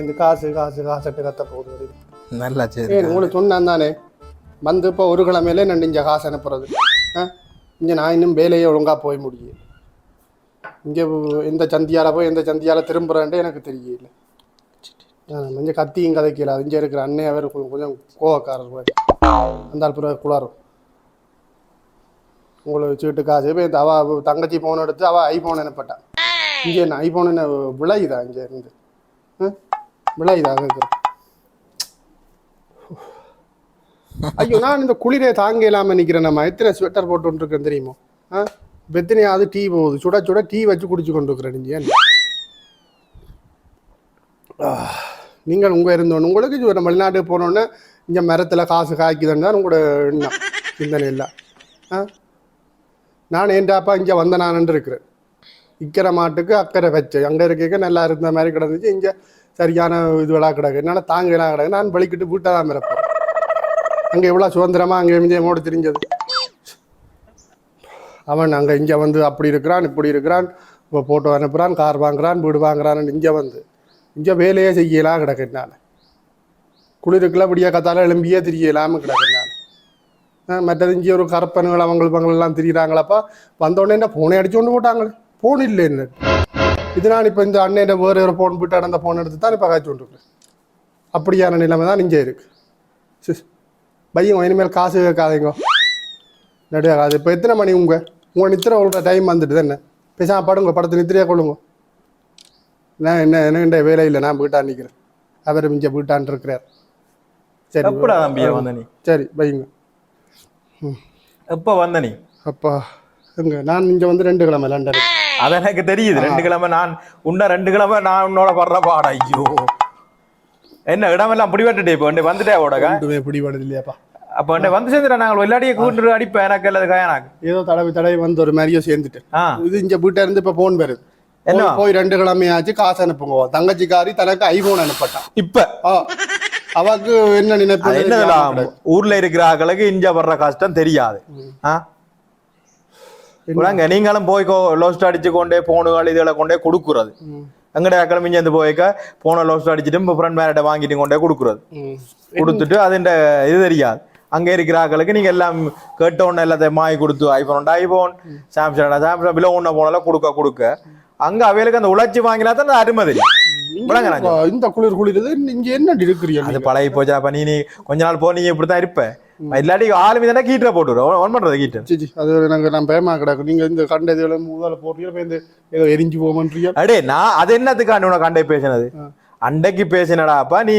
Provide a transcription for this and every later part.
இந்த காசு காசு காசுட்டு கத்த போகுது. நல்லா சரி உங்களுக்கு சொன்னான் தானே வந்து இப்போ ஒரு கிழமையில நான் இங்கே காசு அனுப்புறது. ஆ? இங்கே நான் இன்னும் வேலையே ஒழுங்காக போய் முடியும் இங்கே எந்த சந்தியால போய் எந்த சந்தியால திரும்புறேன்ட்டு எனக்கு தெரியல. கொஞ்சம் கத்தியும் கதைக்கல. இங்கே இருக்கிற அண்ணே அவர் கொஞ்சம் கோவக்காரர் அந்த அப்புறம் குளாரும் உங்களை வச்சுக்கிட்டு காசு. இப்போ இந்த அவ தங்கச்சி ஃபோன் எடுத்து அவள் ஐஃபோன் அனுப்பிட்டான் இங்கே என்ன ஐஃபோன் என்ன விளையுதா இங்கே இருந்து? ஆ? விளையுதா ஐயோ நான் இந்த குளிரை தாங்க இல்லாமல் நிற்கிறேன் நம்ம எத்தனை ஸ்வெட்டர் போட்டு இருக்கேன் தெரியுமோ ஆ வெத்தனையாவது டீ போகுது சுட சுட டீ வச்சு குடிச்சு கொண்டு இருக்கிறேன் ஏன்? நீங்கள் உங்கள் இருந்தோன்னு உங்களுக்கு இது ஒரு வெளிநாட்டுக்கு போனோன்னே இங்கே மரத்தில் காசு காய்க்குதுன்னு தான் உங்களோட எண்ணம் சிந்தனை இல்லை ஆ நான் ஏன்டாப்பா இங்கே வந்த நான் இருக்கிறேன் இக்கிற மாட்டுக்கு அக்கறை வச்சேன் அங்கே இருக்க நல்லா இருந்த மாதிரி கிடந்துச்சு இங்கே சரியான இதுவெல்லாம் கிடக்கு. தாங்க தாங்கலாம் கிடக்கு. நான் வலிக்கிட்டு வீட்டை தான் இருப்பேன் அங்கே எவ்வளோ சுதந்திரமா அங்கே மோடு தெரிஞ்சது? அவன் அங்கே இங்கே வந்து அப்படி இருக்கிறான் இப்படி இருக்கிறான் இப்போ போட்டோ அனுப்புகிறான் கார் வாங்குறான் வீடு வாங்குறான் இங்கே வந்து. இங்கே வேலையே செய்யலாம் கிடக்கு நான் குளிருக்குள்ள விடிய கத்தால எழும்பியே திரியலாமல் கிடக்கு நான் மற்றது இங்கே ஒரு கரப்பனுகள் அவங்க இவங்களெல்லாம் திரிகிறாங்களப்பா வந்தோடனே என்ன ஃபோனை அடிச்சு கொண்டு போட்டாங்களே? ஃபோன் இல்லை என்ன இது நான் இப்போ இந்த அண்ணன் வேறு ஒரு ஃபோன் போட்டு அந்த ஃபோன் எடுத்து தான் இப்போ காய்ச்சி கொண்டிருக்கேன் அப்படியான நிலைமை தான் இங்கே இருக்கு. சிஸ் பையன் இனிமேல் காசு கேட்காதீங்க நடுவே காசு இப்போ எத்தனை மணி உங்க? உங்க நித்திர உள்ள டைம் வந்துட்டு தானே பேசாம படுங்க படத்தை நித்திரையா கொள்ளுங்க. நான் என்ன என்ன வேலை இல்லை நான் வீட்டான் நிற்கிறேன் அவர் இங்கே வீட்டான் இருக்கிறார். சரி சரி பையங்க எப்ப வந்த நீ? அப்பா எங்க நான் இங்கே வந்து ரெண்டு கிழமை லண்டன் அது எனக்கு தெரியுது. ரெண்டு கிழமை நான் உன்ன ரெண்டு கிழமை நான் உன்னோட படுற பாடா ஐயோ. என்ன இடமெல்லாம் பிடிபட்டுட்டே இப்போ. வந்துட்டே ஓடக பிடிபடுது இல்லையாப்பா அப்ப உன்னை வந்து சேர்ந்துட்டா நாங்கள் விளையாடிய கூட்டு அடிப்பேன் எனக்கு அல்லது எனக்கு. ஏதோ தடவை தடவை வந்து ஒரு மாதிரியோ சேர்ந்துட்டேன். ஆ. இது இங்கே வீட்டை இருந்து இப்போ ஃபோன் வருது. என்ன? போய் ரெண்டு கிழமையாச்சு காசு அனுப்புங்க. தங்கச்சிக்காரி தனக்கு ஐபோன் அனுப்பட்டான் இப்ப? அவக்கு என்ன நினைப்பு? என்னதுலாம் ஊர்ல இருக்கிற ஆக்களுக்கு இஞ்ச வர்ற கஷ்டம் தெரியாது. ஆ? உலங்க நீங்களும் போய் லோஸ்ட் அடிச்சு கொண்டே போனுகள் இதுகளை கொண்டே கொடுக்குறது எங்கடைய ஆக்களும் இங்க இருந்து போய்க்க போன லோஸ்ட் அடிச்சுட்டு இப்போ ஃப்ரெண்ட் மேரிட்ட வாங்கிட்டு கொண்டே கொடுக்குறது. கொடுத்துட்டு அதுண்ட இது தெரியாது அங்க இருக்கிற ஆக்களுக்கு நீங்க எல்லாம் கேட்ட ஒண்ணு எல்லாத்தையும் வாங்கி கொடுத்து iPhone iPhone Samsung Samsung below ஒண்ணு போனால கொடுக்க கொடுக்க அங்க அவைகளுக்கு அந்த உழைச்சி வாங்கினா தான் அருமை விளங்க. இந்த குளிர் குளிருது இங்க என்ன இருக்கிறீங்க அது பழகி போச்சா நீ நீ கொஞ்ச நாள் போ நீங்க இப்படித்தான் இருப்ப இல்லாட்டி ஆளுமே தானே கீட்டரை போட்டுரும் ஒன் பண்றது கீட்டர் சிச்சி அது எனக்கு நான் பயமா கிடக்கு. நீங்க இந்த கண்ட இதுல முதல்ல போடுறீங்க இப்ப இந்த ஏதோ எரிஞ்சு போமன்றீங்க அடே நான் அது என்னத்துக்காண்டி உனக்கு அண்டை பேசினது? அண்டைக்கு பேசினடாப்பா நீ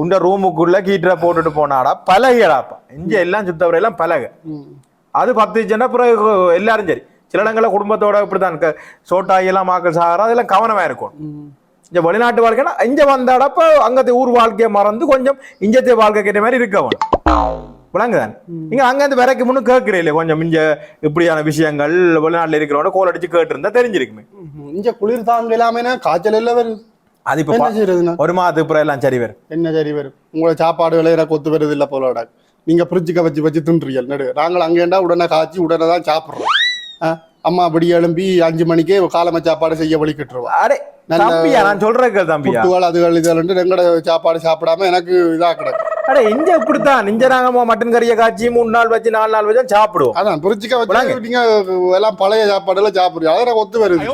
உண்ட ரூமுக்குள்ள கீட்டரை போட்டுட்டு போனாடா பழகியடாப்பா. இங்க எல்லாம் சுத்தவரை எல்லாம் பழக. அது பத்துச்சுன்னா பிறகு எல்லாரும் சரி. சில இடங்களில் குடும்பத்தோட இப்படிதான் எல்லாம் மாக்கள் சாகிறா அதெல்லாம் கவனமா இருக்கும் இங்க வெளிநாட்டு வாழ்க்கைனா இங்க வந்தாடப்ப அங்கത്തെ ஊர் வாழ்க்கையை மறந்து கொஞ்சம் இஞ்சத்தை வாழ்க்கை கேட்ட மாதிரி இருக்கவன் விளங்குதான். நீங்க அங்க இருந்து வரைக்கும் முன்னு கேட்கிறீங்களே கொஞ்சம் இங்க இப்படியான விஷயங்கள் வெளிநாட்டுல இருக்கிறவங்க கோல் அடிச்சு கேட்டிருந்தா தெரிஞ்சிருக்குமே. இங்க குளிர் தாங்க இல்லாம காய்ச்சல் எல்லாம் வருது அது இப்ப ஒரு மாதத்துக்கு அப்புறம் எல்லாம் சரி வரும் என்ன சரி வரும் உங்களை சாப்பாடு எனக்கு ஒத்து வருது இல்ல போலோட நீங்க ஃப்ரிட்ஜுக்க வச்சு வச்சு தின்றீங்க நடு நாங்கள் அங்கேண்டா உடனே காய்ச்சி உடனே தான் சாப்பிட்றோம். அம்மா அப்படி எழும்பி அஞ்சு மணிக்கே காலம சாப்பாடு செய்ய வலிக்கிட்டுருவா அடே நான் சொல்றேன் புட்டுகள் அதுகள் இதுகள் எங்கட சாப்பாடு சாப்பிடாம எனக்கு இதா கிடக்கு. அடே இங்க இப்படித்தான். நாங்க மட்டன் கறியை காய்ச்சி மூணு நாள் வச்சு நாலு நாள் வச்சு சாப்பிடுவோம். அதான் புரிச்சுக்க விளங்கு. வச்சு நீங்க எல்லாம் பழைய சாப்பாடு எல்லாம் சாப்பிடுறீங்க எனக்கு ஒத்து வருது.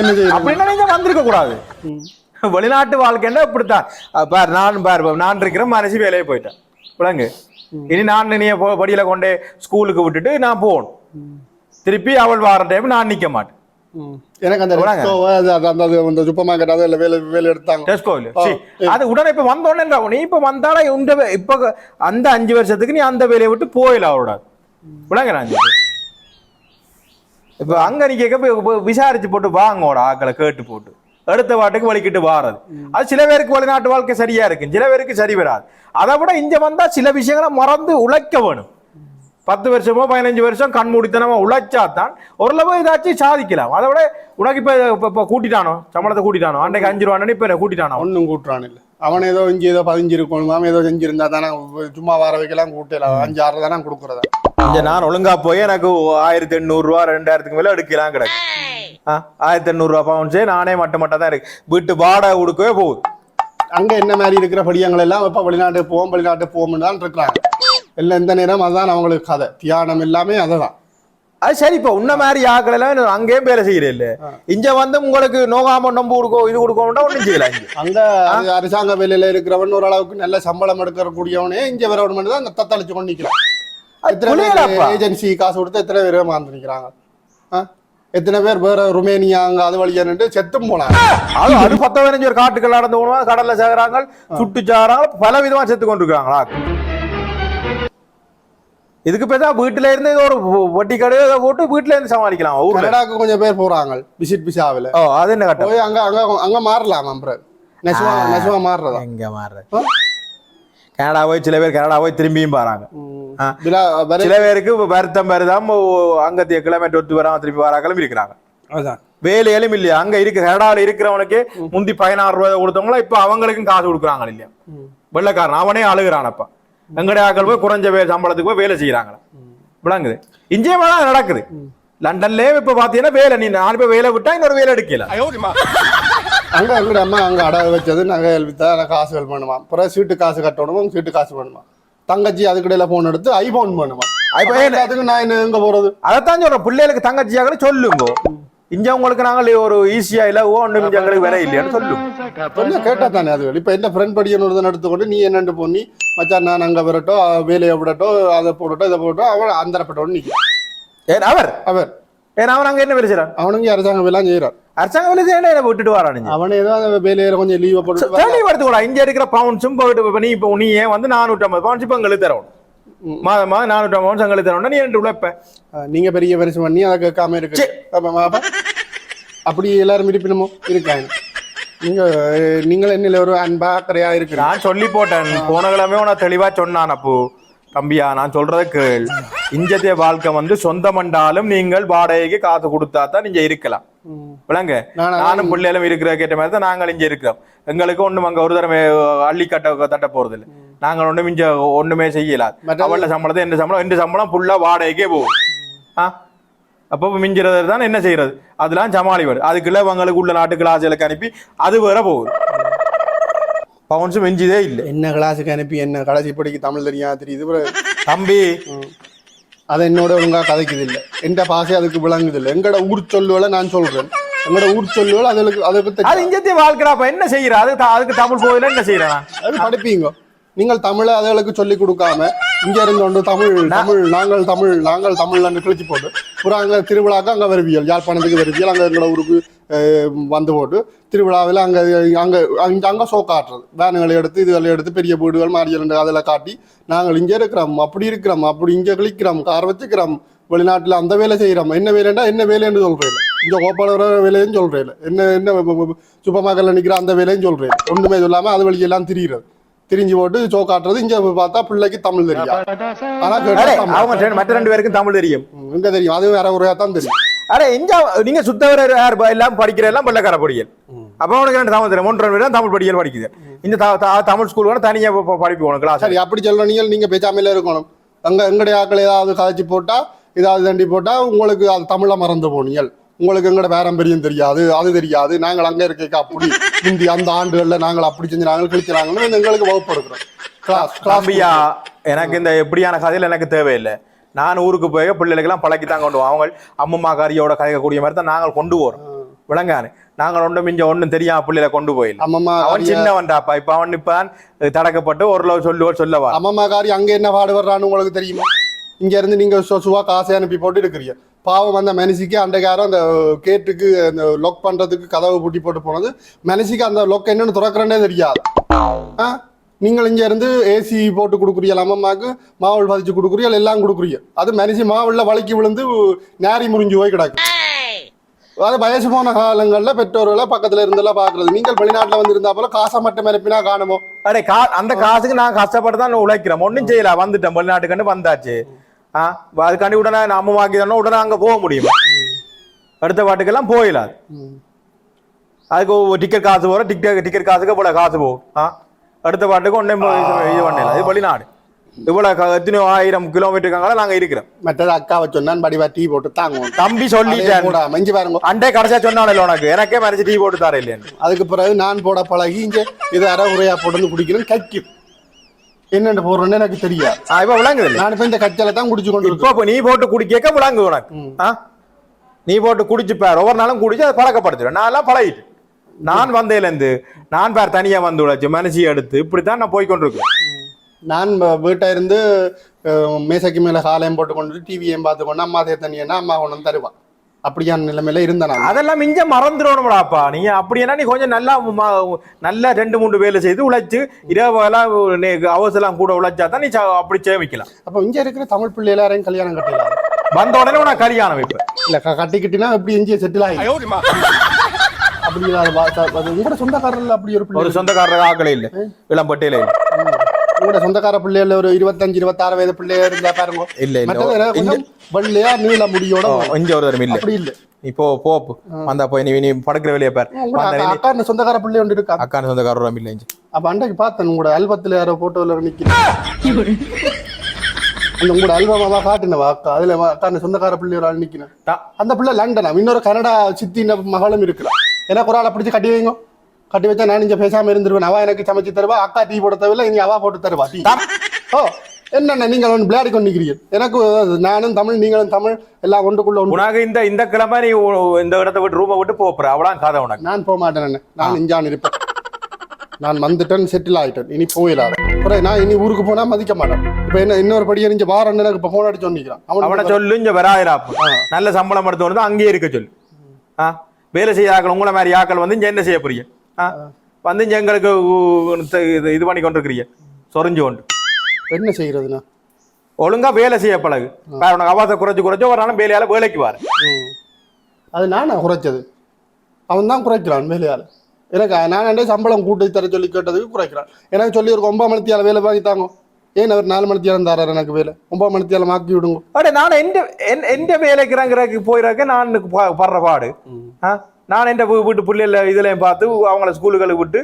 என்ன செய்யறது? அப்படின்னா நீங்க வந்திருக்க கூடாது. வெளிநாட்டு வாழ்க்கைன்னா இப்படித்தான்? பார் நான் பார் நான் இருக்கிற மனசு வேலையை போயிட்டேன். விளங்கு. இனி நான் நீ படியில கொண்டே ஸ்கூலுக்கு விட்டுட்டு நான் போகணும். திருப்பி அவள் வார டைம் நான் நிக்க மாட்டேன். எனக்கு அந்த அது அது அந்த அது அந்த சூப்பர் மார்க்கெட் அதில் வேலை வேலை எடுத்தாங்க. டெஸ்கோவில் ஆ, அது உடனே இப்ப வந்தோடனே நீ இப்ப வந்தாலே இந்த இப்ப அந்த அஞ்சு வருஷத்துக்கு நீ அந்த வேலையை விட்டு போயில அவரோட. விளங்க நான் சொல்றது. இப்ப அங்க நீ கேட்க போய் விசாரிச்சு போட்டு வாங்கோட ஆக்களை கேட்டு போட்டு. அடுத்த வாட்டுக்கு வலிக்கிட்டு வாரது. அது சில பேருக்கு வெளிநாட்டு வாழ்க்கை சரியா இருக்கு சில பேருக்கு சரி வராது. அதை விட இங்க வந்தா சில விஷயங்களை மறந்து உழைக்க வேணும். பத்து வருஷமோ பதினஞ்சு வருஷம் கண் மூடித்தனமா உழைச்சாதான் ஓரளவு ஏதாச்சும் சாதிக்கலாம். அதை விட உனக்கு இப்ப இப்ப- கூட்டிட்டானோ? சம்பளத்தை கூட்டிட்டானோ? அன்றைக்கு அஞ்சு ரூபான்னு இப்ப கூட்டிட்டானோ? ஒன்றும் கூட்டுறான் இல்லை. அவன் ஏதோ இங்கே ஏதோ பதிஞ்சிருக்கணும் மாம ஏதோ செஞ்சிருந்தா தானே சும்மா வர வைக்கலாம் கூட்டல. அஞ்சு ஆறு தானே கொடுக்குறதா? இங்க நான் ஒழுங்கா போய் எனக்கு ஆயிரத்தி எண்ணூறு ரூபா ரெண்டாயிரத்துக்கு மேல எடுக்கலாம் கிடக்கு. ஆ, ஆயிரத்தி எண்ணூறு ரூபா பவுன்ஸே நானே மட்ட மட்டும் தான் இருக்கு. வீட்டு வாடகை கொடுக்கவே போகுது. அங்க என்ன மாதிரி இருக்கிற படியங்கள் எல்லாம் இப்ப வெளிநாட்டு போவோம் வெளிநாட்டு போவோம்னு தான் இருக்கிறாங்க. எல்லாம் இந்த நேரம் அதுதான் அவங்களுக்கு கதை. தியானம் எல்லாமே அதுதான். அது சரி இப்ப உன்ன மாதிரி ஆக்கள் எல்லாம் அங்கேயும் வேலை செய்யறேன் இல்ல. இங்க வந்து உங்களுக்கு நோகாம நம்ப கொடுக்கும் இது கொடுக்கணும்னா ஒண்ணும் செய்யலாம் அங்க அரசாங்க வேலையில இருக்கிறவன் ஓரளவுக்கு நல்ல சம்பளம் எடுக்கிற கூடியவனே இங்க வரவன் தான் அந்த தத்தளிச்சு கொண்டு. பேர் ஏஜென்சி காசு கொடுத்து எத்தனை பேர் மாந்து நிக்கிறாங்க ஆ? எத்தனை பேர் வேற ருமேனியா அங்க அது வழியா நின்று செத்தும் போனாங்க? அது அது பத்து பதினஞ்சு ஒரு காட்டுகள் நடந்து போடுவாங்க கடல்ல சேகறாங்க சுட்டு சாகிறாங்க பல விதமா செத்து கொண்டிருக்காங்களா இதுக்கு பேசா வீட்டுல இருந்து ஒரு வட்டி கடையை போட்டு வீட்டுல இருந்து சமாளிக்கலாம் கனடாக்கு கொஞ்சம் பேர் போறாங்க விசிட் பிசாவில் ஓ அது என்ன கட்டம்? போய் அங்க அங்க அங்க மாறலாம் அப்புறம் நெசுவா நெசுவா மாறுறதா? எங்க மாறுறது கனடா போய் சில பேர் கனடா போய் திரும்பியும் வரை சில பேருக்கு வருத்தம் வருதாம் அங்கத்திய கிளைமேட் ஒத்து வராம திருப்பி வராக்களும் இருக்கிறாங்க. அதான் வேலையிலும் இல்லையா? அங்க இருக்க கனடால இருக்கிறவனுக்கு முந்தி பதினாறு ரூபாய் கொடுத்தவங்களா இப்ப அவங்களுக்கும் காசு கொடுக்குறாங்க இல்லையா? வெள்ளக்காரன் அவனே அழுகுறானப்பா எங்கடைய ஆக்கள் போய் குறைஞ்ச வே சம்பளத்துக்கு போய் வேலை செய்யறாங்களா விளங்குது. இங்கே தான் நடக்குது. லண்டன்லயே இப்ப பாத்தீங்கன்னா வேலை நீ நாலு பேர் வேலை விட்டா இன்னொரு வேலை எடுக்கல. அங்க எங்கட அம்மா? அங்க அடகு வச்சது நகைகள் வித்தா காசுகள் பண்ணுமா? அப்புறம் சீட்டு காசு கட்டணுமா? சீட்டு காசு பண்ணுமா? தங்கச்சி அதுக்கிடையில போன் எடுத்து ஐபோன் அப்ப அதுக்கு நான் என்ன எங்க போறது? அதைத்தான் சொல்றேன். பிள்ளைகளுக்கு தங்கச்சியாக சொல்லுங்க. இங்க உங்களுக்கு நாங்கள் ஒரு ஈஸியா இல்ல ஓ ஒண்ணு இங்க எங்களுக்கு வேலை இல்லையான்னு சொல்லுங்க கொஞ்சம் கேட்டா தானே அது இப்ப என்ன ஃப்ரெண்ட் படிக்கணும் ஒருத்தன் எடுத்துக்கொண்டு நீ என்னண்டு பொண்ணி? மச்சான் நான் அங்க வரட்டோ வேலையை விடட்டோ அதை போடட்டோ இதை போடட்டோ அவன் அந்தரப்பட்டோன்னு நிற்கும் ஏன் அவர்? அவர். ஏன் அவன் அங்க என்ன வேலை செய்யறான் அவனுங்க அரசாங்க வேலாம் செய்யறான் அரசாங்க வேலை செய்யணும் என்ன விட்டுட்டு வரானுங்க அவனே ஏதோ வேலையில கொஞ்சம் லீவை போட்டு தேடி வரது கூட இங்க இருக்கிற பவுன்ஸும் போயிட்டு நீ இப்போ நீ ஏன் வந்து நானூற்றி ஐம்பது பவுன்ஸ் இப்போ எங்களுக்கு தரணும்? மாதம் மாதம் நானூற்றி ஐம்பது எங்களுக்கு தரணும்னா நீ ரெண்டு உழைப்ப. நீங்க பெரிய பரிசு பண்ணி அதை கேட்காம இருக்கு. அப்ப- அப்ப அப்படி எல்லாரும் இருப்பினுமோ இருக்காங்க. நீங்க நீங்கள் என்ன ஒரு அன்பா அக்கறையா இருக்கிறீங்க. நான் சொல்லி போட்டேன். போன கிழமை உனக்கு தெளிவா சொன்னான் அப்போ. தம்பியா நான் சொல்றத கேள். இஞ்சத்திய வாழ்க்கை வந்து சொந்தமண்டாலும் நீங்கள் வாடகைக்கு காசு கொடுத்தா தான் நீங்க இருக்கலாம். விளங்க. நானா- நானும் பிள்ளைகளும் இருக்கிற கேட்ட மாதிரி தான் நாங்கள் இங்க இருக்கிறோம். எங்களுக்கு ஒண்ணும் அங்க ஒரு தடவை அள்ளி கட்ட தட்ட போறது இல்லை நாங்கள் ஒண்ணும் இங்க ஒண்ணுமே செய்யலாம் மற்றது- அவள சம்பளத்தை எந்த சம்பளம்? எந்த சம்பளம்? ஃபுல்லா வாடகைக்கே போகும். ஆ? அப்போ மிஞ்சுறது தான் என்ன செய்யறது? அதெல்லாம் சமாளிவர் அதுக்குள்ள அவங்களுக்கு உள்ள நாட்டுக்கு ஆசைகளுக்கு அனுப்பி அது வேற போகுது. பவுன்ஸ் மிஞ்சிதே இல்லை. என்ன கிளாஸுக்கு அனுப்பி என்ன கடைசி படிக்கு தமிழ் தெரியாது தெரியுது தம்பி. அதை என்னோட ஒழுங்கா கதைக்குது இல்லை எந்த பாசை அதுக்கு விளங்குது இல்லை எங்கட ஊர் சொல்லுவல நான் சொல்றேன். எங்கட ஊர் சொல்லுவல அதுக்கு அதுக்கு அது தெரியும் இஞ்சத்திய வாழ்க்கை அப்ப என்ன செய்யற? அது அதுக்கு தமிழ் போதில என்ன செய்யறேன் அது படிப்பீங்க. நீங்கள் தமிழை அதுகளுக்கு சொல்லி கொடுக்காம இங்க இருந்து கொண்டு தமிழ் தமிழ் நாங்கள் தமிழ் நாங்கள் தமிழ் கிழிச்சு போட்டு புறம் அங்க திருவிழாக்கு அங்க வருவியல் யாழ்ப்பாணத்துக்கு வருவியல் அங்க எங்களோட ஊருக்கு வந்து போட்டு திருவிழாவில் அங்க அங்க அங்க அங்க ஷோ காட்டுறது. வேனுகளை எடுத்து இதுகளை எடுத்து பெரிய வீடுகள் மாறியல் அதில் காட்டி நாங்கள் இங்கே இருக்கிறோம் அப்படி இருக்கிறோம் அப்படி இங்கே கிழிக்கிறோம் கார் வச்சுக்கிறோம் வெளிநாட்டுல அந்த வேலை செய்யறோம் என்ன வேலைண்டா என்ன வேலைன்னு சொல்றேன். இந்த கோபால வேலையும் சொல்றேன். என்ன என்ன சூப்பர் மார்க்கெட்ல நிக்கிற அந்த வேலையும் சொல்றேன். ஒண்ணுமே சொல்லாம அது வழியெல்லாம் திரியிறது திரிஞ்சு போட்டு சோ காட்டுறது இங்க பார்த்தா பிள்ளைக்கு தமிழ் தெரியும். ஆனா. அவங்க மற்ற ரெண்டு பேருக்கும் தமிழ் தெரியும். ம், எங்க தெரியும்? அது வேற ஒரு தான் தெரியும். அரே இங்க நீங்க சுத்தவர எல்லாம் படிக்கிற எல்லாம் வெள்ளக்கார படியல் அப்ப அவனுக்கு ரெண்டு தமிழ் தெரியும். பேர் தான் தமிழ் படியல் படிக்குது. இந்த தமிழ் ஸ்கூல் வேணும் தனியா படிப்பு போகணும் கிளாஸ் சரி அப்படி சொல்ற நீங்கள் நீங்க பேசாமையில இருக்கணும். அங்க எங்களுடைய ஆக்கள் ஏதாவது கதைச்சு போட்டா ஏதாவது தண்டி போட்டா உங்களுக்கு அது தமிழ மறந்து போனீங்கள் உங்களுக்கு எங்கட பாரம்பரியம் தெரியாது அது தெரியாது. நாங்கள் அங்க இருக்க அப்படி முந்தி அந்த ஆண்டுகள்ல நாங்கள் அப்படி செஞ்சு நாங்கள் கிழிக்கிறாங்கன்னு எங்களுக்கு வகுப்பு எடுக்கிறோம். கிளாஸ் எனக்கு இந்த எப்படியான கதையில எனக்கு தேவையில்லை. நான் ஊருக்கு போய் பிள்ளைகளுக்கெல்லாம் பழக்கி தான் கொண்டு அவங்க அம்மம்மா காரியோட கதைக்கக்கூடிய மாதிரி தான் நாங்கள் கொண்டு போறோம் விளங்கானு. நாங்கள் ஒன்றும் மிஞ்ச ஒன்றும் தெரியாம பிள்ளைகளை கொண்டு அம்மம்மா அவன் சின்னவன்டாப்பா. இப்ப அவன் இப்ப தடக்கப்பட்டு ஒரு லவ் சொல்லுவோம் சொல்லவா? அம்மம்மா காரி அங்க என்ன பாடுபடுறான்னு உங்களுக்கு தெரியுமா? இங்க இருந்து நீங்க சுவா காசை அனுப்பி போட்டு இருக்கிறீங்க பாவம் அந்த மனுஷிக்கு அண்டைக்காரம் அந்த கேட்டுக்கு அந்த லொக் பண்றதுக்கு கதவை பூட்டி போட்டு போனது. மனசிக்கு அந்த லொக் என்னன்னு திறக்கிறேன்னே தெரியாது. ஆ? நீங்கள் இங்கே இருந்து ஏசி போட்டு கொடுக்குறீங்க அம்மாவுக்கு மாவுள் பதிச்சு கொடுக்குறீங்க எல்லாம் கொடுக்குறீங்க அது மனுஷி மாவுள்ள வலிக்கு விழுந்து நேரி முறிஞ்சு போய் கிடக்கு. அது வயசு போன காலங்களில் பெற்றோர்களை பக்கத்துல இருந்தெல்லாம் பார்க்குறது நீங்கள் வெளிநாட்டில் வந்து இருந்தா போல காசை மட்டும் அனுப்பினா காணுமோ? அடே கா அந்த காசுக்கு நான் கஷ்டப்பட்டு தான் உழைக்கிறேன். ஒன்றும் செய்யல. வந்துட்டேன். வெளிநாட்டுக்கு வந்தாச்சு. ஆ அதுக்காண்டி உடனே நம்ம வாக்கிதோன்னா உடனே அங்க போக முடியும். அடுத்த பாட்டுக்கெல்லாம் போயிடாது. அதுக்கு டிக்கெட் காசு போகிற டிக்கெட் டிக்கெட் காசுக்கு போல காசு போகும் ஆ அடுத்த பாட்டுக்கு ஒன்றே இது பண்ணல இது வெளிநாடு. இவ்வளவு க- எத்தனையோ ஆயிரம் கிலோமீட்டருக்காங்களா நாங்க இருக்கிறோம். மற்றது அக்காவை சொன்னான் படிவா டீ போட்டு தாங்க தம்பி சொல்லிட்டேன். மஞ்சு பாருங்க. அண்டே கடைசியா சொன்னானே உனக்கு எனக்கே மறைச்சு டீ போட்டு தர இல்லைன்னு அதுக்கு பிறகு நான் போட பழகி இங்க இது அரை உரையா போட்டு குடிக்கணும் கக்கும் என்னென்ன போடுறேன்னு எனக்கு தெரியாது ஆ, இப்ப விளங்குது நான் இப்ப இந்த கச்சலை தான் குடிச்சு கொண்டு இப்போ நீ போட்டு குடிக்க விளங்கு உனக்கு. ஆ? நீ போட்டு குடிச்சு பார். ஒவ்வொரு நாளும் குடிச்சு அதை பழக்கப்படுத்துறேன் நான் எல்லாம் பழகிட்டு நான் வந்ததுல இருந்து நான் பேர் தனியா வந்து உழைச்சு மனசி எடுத்து இப்படித்தான் நான் போய் கொண்டிருக்கேன். நான் வீட்டை இருந்து மேசைக்கு மேல காலையும் போட்டு கொண்டு டிவியையும் பார்த்து கொண்டு அம்மா தண்ணியன்னா அம்மா கொண்டு வந்து தருவா அப்படியான நிலைமையில இருந்தேன் அதெல்லாம் மிஞ்ச மறந்துடணும்டாப்பா நீ அப்படின்னா நீ கொஞ்சம் நல்லா நல்லா ரெண்டு மூணு வேலை செய்து உழைச்சு இரவெல்லாம் அவசரம் கூட உழைச்சா தான் நீ ச- அப்படி சேமிக்கலாம். அப்ப இங்க இருக்கிற தமிழ் பிள்ளை எல்லாரையும் கல்யாணம் கட்டலாம் வந்த உடனே உனக்கு கல்யாணம் வைப்ப இல்ல க- கட்டிக்கிட்டினா எப்படி எஞ்சிய செட்டில் ஆகி அப்படி உங்களோட சொந்தக்காரர்ல அப்படி ஒரு பிள்ளை ஒரு சொந்தக்காரர் ஆக்களே இல்ல. இளம்பட்டையில இல்ல. உங்களோட சொந்தக்கார பிள்ளைல ஒரு இருபத்தஞ்சு இருபத்தாறு வயது பிள்ளையா இருந்தா பாருங்க. இல்ல இல்ல கொஞ்சம் வெள்ளையா நீள முடியோட இங்க ஒரு தரம் இல்ல. அப்படி இல்ல. நீ போ போப்பு வந்தா போய் நீ நீ படுக்கிற வெளியே பார். அக்கா அக்கா சொந்தக்கார பிள்ளை ஒன்று இருக்கா? அக்கான சொந்தக்காரரும் இல்ல அப்ப அன்றைக்கு பார்த்தேன் உங்களோட ஆல்பத்துல யாரோ போட்டோல நிக்கிறேன் அந்த உங்களோட ஆல்பமாவா காட்டினவா? அக்கா அதுல அக்கா சொந்தக்கார பிள்ளை ஒரு ஆள் நிக்கிறேன் அந்த பிள்ளை லண்டனா? இன்னொரு கனடா சித்தின மகளும் இருக்கிறா. எனக்கு ஒரு ஆளை பிடிச்சி கட்டி வைங்க. கட்டி வச்சா நான் இங்க பேசாம இருந்துருவேன். அவ எனக்கு சமைச்சு தருவா அக்கா டீ போட தேவையில்ல இனி அவா போட்டு தருவா. டீ. ஓ என்னண்ணா நீங்கள் ஒன்று விளையாடி கொண்டு நிற்கிறீர்கள் எனக்கு நானும் தமிழ் நீங்களும் தமிழ் எல்லாம் ஒன்றுக்குள்ள ஒன்று. உனக்கு இந்த இந்த கிழமை நீ இந்த இடத்த விட்டு ரூமை விட்டு போற. அவ்வளவு கதை உனக்கு. நான் போக மாட்டேன். நான் இஞ்சான் இருப்பேன். நான் வந்துட்டேன் செட்டில் ஆயிட்டேன். இனி போயிடாத. அப்புறம் நான் இனி ஊருக்கு போனா மதிக்க மாட்டேன். இப்போ என்ன இன்னொரு படி எரிஞ்ச வாரம் எனக்கு இப்போ போன் அடிச்சு சொன்னிக்கிறான் அவனை சொல்லு இங்க வராயிராப்பு நல்ல சம்பளம் எடுத்து வந்து அங்கேயே இருக்க சொல்லு. ஆ? வேலை செய்ய ஆக்கள் உங்களை மாதிரி ஆக்கள் வந்து இங்க என்ன செய்ய போறீங்க? வந்து எங்களுக்கு இது- இது பண்ணி கொண்டிருக்கிறீங்க. சொரிஞ்சு கொண்டு. என்ன செய்யறதுண்ணா? ஒழுங்கா வேலை செய்ய பழகு. உனக்கு அவாச குறைச்சு குறைச்சு ஒரு நாளும் வேலையால வேலைக்கு வாரு. அது நானா குறைச்சது? அவன் தான் குறைக்கிறான் வேலையால் எனக்கு நான் சம்பளம் கூட்டி தர சொல்லி கேட்டதுக்கு குறைக்கிறான். எனக்கு சொல்லி ஒரு ஒன்பது மணித்தியால வேலை வாங்கி தாங்க. ஏன் அவர் நாலு மணித்தியாலம் தராரு எனக்கு வேலை? ஒன்பது மணித்தியாலம் ஆக்கி விடுங்க. அடே நான் எந்த என்- எந்த வேலைக்குறங்கிறக்கு போயிடக்க நான் படுற பாடு. ஆ? நான் வீ- வீட்டு பிள்ளைல இதுலயும் பார்த்து அவங்கள ஸ்கூலுகளுக்கு விட்டு?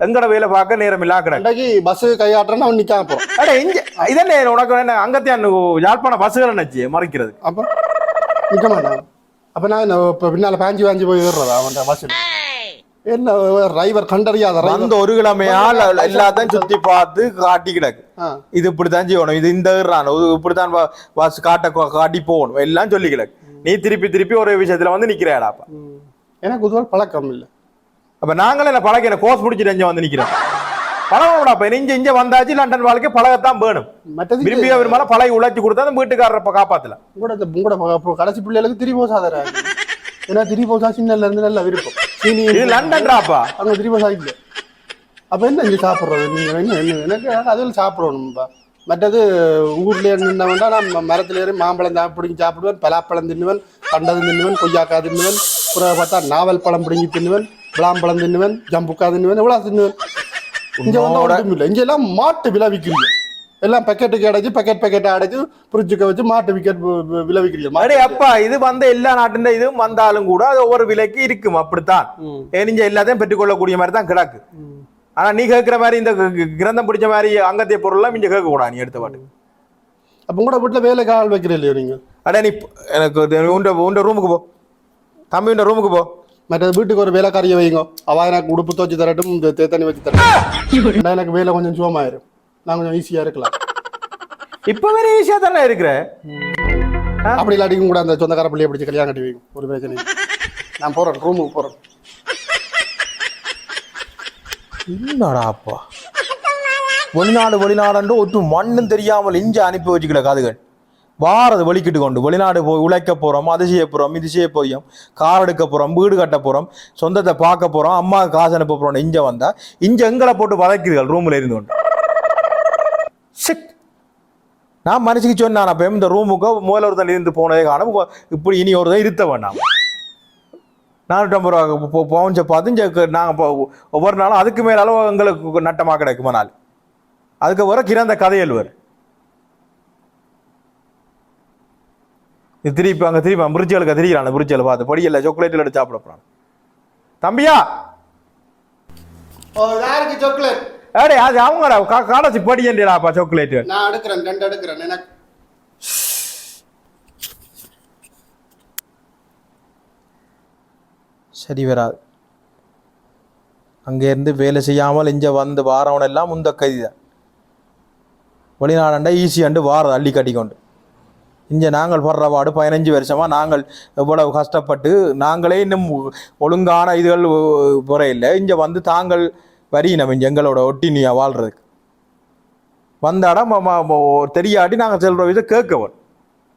எங்கட வேலை பார்க்க நேரம் இல்லா அன்றைக்கு பஸ் கையாட்டுறேன்னு அவன் நிற்காம அடே இங்க இதென்ன உனக்கு என்ன அங்கத்தையான் யாழ்ப்பாண பஸ்ஸுகள் என்னச்சு மறைக்கிறது? அப்போ நிற்க மாட்டான். அப்போ நான் இப்போ பின்னால் பாஞ்சு பாஞ்சு போய் ஏறுறதா அவன் பஸ்ஸில் என்ன டிரைவர் கண்டறியாத அந்த ஒரு கிழமையால் எல்லாத்தையும் சுத்தி பார்த்து காட்டி கிடக்கு. இது இப்படித்தான் செய்யணும் இது இந்த இப்படித்தான் பஸ் காட்ட காட்டி போகணும் எல்லாம் சொல்லி கிடக்கு. நீ திருப்பி திருப்பி ஒரு விஷயத்துல வந்து நிக்கிறேடாப்பா. எனக்கு உதவல் பழக்கம் இல்லை. அப்ப நாங்களே என்ன பழக என்ன கோர்ஸ் முடிச்சுட்டு இங்க வந்து நிக்கிறோம். பழகப்படாப்ப இங்க இங்க வந்தாச்சு லண்டன் வாழ்க்கை பழகத்தான் வேணும். மற்றது விரும்பி விரும்பாலும் பழகி உழைச்சி கொடுத்தா அந்த வீட்டுக்காரரை காப்பாத்தலாம் உங்களோட உங்களோட ப- கடைசி பிள்ளைகளுக்கு திரி போசாதரா ஏன்னா திரி போசா சின்னல இருந்து நல்ல விருப்பம். சீனி இது லண்டன்றாப்பா அங்க திரி போசா இல்லை. அப்ப என்ன இங்க சாப்பிடுறது? நீங்க என்ன என்ன எனக்கு அதில் சாப்பிடணும்பா. மற்றது ஊர்லயே நின்ன வேண்டாம் நான் மரத்துல ஏறி மாம்பழம் பிடிங்கி சாப்பிடுவேன் பலாப்பழம் தின்னுவேன் கண்டது தின்னுவேன் கொய்யாக்காய் தின்னுவேன். அப்புறம் பார்த்தா நாவல் பழம் பிடிங்கி தின்னுவேன் விளாம்பழம் தின்னுவேன் ஜம்புக்கா தின்னுவேன் இவ்வளவு தின்னுவேன். இங்க வந்து இல்லை. இங்க எல்லாம் மாட்டு விலை விற்கிறீங்க எல்லாம் பேக்கெட்டுக்கு அடைச்சு பேக்கெட் பேக்கெட்டை அடைச்சு ஃப்ரிட்ஜுக்கு வச்சு மாட்டு விக்கெட் விலை விற்கிறீங்க அடே அப்பா இது வந்த எல்லா நாட்டின் இதுவும் வந்தாலும் கூட அது ஒவ்வொரு விலைக்கு இருக்கும். அப்படித்தான். ஏனிஞ்ச எல்லாத்தையும் பெற்றுக்கொள்ளக்கூடிய மாதிரி தான் கிடக்கு. ஆனா நீ கேட்கிற மாதிரி இந்த கிரந்தம் பிடிச்ச மாதிரி அங்கத்திய பொருள்லாம் இங்க கேட்க கூடாது நீ எடுத்த பாட்டு. அப்போ உங்களோட வீட்டில் வேலைக்கு ஆள் வைக்கிறீங்க இல்லையோ நீங்கள் அடே நீ எனக்கு உண்ட உண்ட ரூமுக்கு போ. தம்பி உண்ட ரூமுக்கு போ. மற்ற வீட்டுக்கு ஒரு வேலைக்காரியை வைங்க அவ எனக்கு உடுப்பு துவச்சி தரட்டும் இந்த தேத்தண்ணி வச்சு தரட்டும். எனக்கு வேலை கொஞ்சம் சுகமாயிரும். நான் கொஞ்சம் ஈஸியாக இருக்கலாம். இப்ப வேற ஈஸியா தானே இருக்கிற? அப்படி இல்லாட்டிக்கும் கூட அந்த சொந்தக்கார பிள்ளையை பிடிச்சி கல்யாணம் கட்டி வைங்க. ஒரு பிரச்சனை. நான் போகிறேன் ரூமுக்கு போகிறேன் என்னடா அப்பா? வெளிநாடு வெளிநாடு ஒட்டு மண்ணும் தெரியாமல் இஞ்ச அனுப்பி வச்சுக்கல காதுகள். வாரது வெளிக்கிட்டு கொண்டு வெளிநாடு போய் உழைக்க போகிறோம் அது செய்ய போகிறோம் இது செய்ய போயும் கார் எடுக்க போகிறோம் வீடு கட்ட போகிறோம் சொந்தத்தை பார்க்க போகிறோம் அம்மா காசு அனுப்ப போகிறோம் இஞ்ச வந்தால் இஞ்ச எங்களை போட்டு வதக்கிறீர்கள் ரூமில் இருந்து கொண்டு. Shit. நான் மனசுக்கு சொன்னான் அப்போ இந்த ரூமுக்கு முதல்ல ஒருத்தன் இருந்து போனதே காணும் இப்படி இனி ஒருத்தன் இருத்த வேண்டாம். நானூற்றம்பது ரூபா போ- பவுன்ஸை பார்த்து நாங்கள் ஒவ்வொரு நாளும் அதுக்கு மேலாலும் எங்களுக்கு நட்டமாக கிடைக்குமா நாள் அதுக்கு வர கிரந்த கதையல் திருப்பி அங்கே திருப்பி மிருச்சிகளுக்கு திரிக்கிறான் மிருச்சிகளை பார்த்து படியல சாக்லேட்டில் எடுத்து சாப்பிட போறான். தம்பியா? யாருக்கு சாக்லேட் அடே அது அவங்கடா க- கடைசி படியண்டியலாப்பா சாக்லேட் நான் எடுக்கிறேன் ரெண்டு எடுக்கிறேன் எனக்கு. சரி வராது அங்கேருந்து வேலை செய்யாமல் இங்கே வந்து வாரவன் எல்லாம் முந்த கைதி தான் வெளிநாடண்டா ஈஸியாண்டு வாரது அள்ளி கட்டிக்கொண்டு. இங்கே நாங்கள் படுற பாடு பதினஞ்சு வருஷமாக நாங்கள் இவ்வளவு கஷ்டப்பட்டு நாங்களே இன்னும் ஒழுங்கான இதுகள் முறையில் இங்கே வந்து தாங்கள் வரியினம். இங்கே எங்களோட ஒட்டினியா வாழ்றதுக்கு. வந்த ம- தெரியாட்டி நாங்கள் செல்கிற விதம் கேட்கவன்.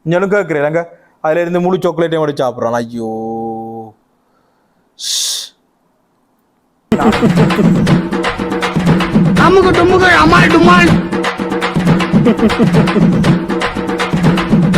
இங்கனும் கேட்குறேன். அதில் இருந்து முழு சாக்லேட்டையும் மட்டும் சாப்பிட்றான். ஐயோ. அம்முக்கு டுமுகு அமால்